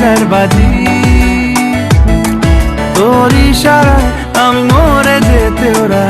হাজার বাজি। তোর ইশারায় আমি মরে যেতে রাজি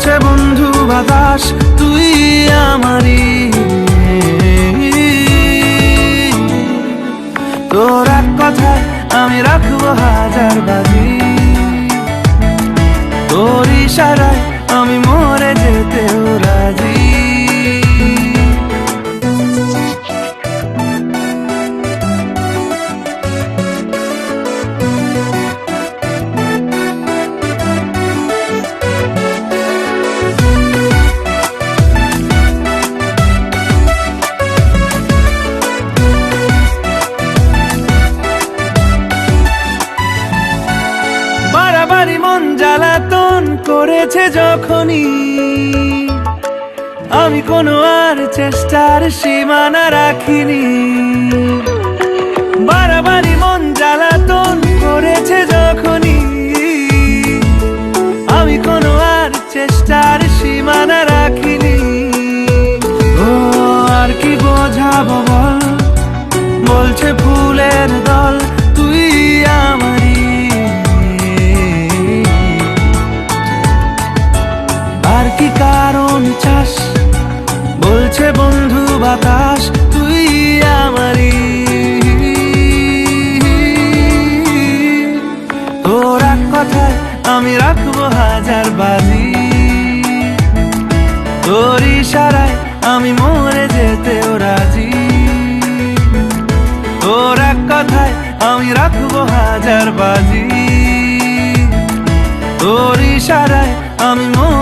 বলছে বন্ধু বাতাস, তুই আমারি তোর এক কথায় আমি রাখব হাজার বাজি। তোর ইশারায় আমি মরে যেতেও মন জ্বালাতন করেছে যখনই। আমি কোনো আর চেষ্টার সীমানা রাখিনি। বাড়াবাড়ি মন জ্বালাতন কি কারণ চাস? বলছে বন্ধু বাতাস, তুই আমারি তোরা কথায় আমি রাখব হাজার বাজি। তোর ইশারায় আমি মরে যেতেও রাজি। তোর কথায় আমি রাখব হাজার বাজি। তোর ইশারায় আমি মরে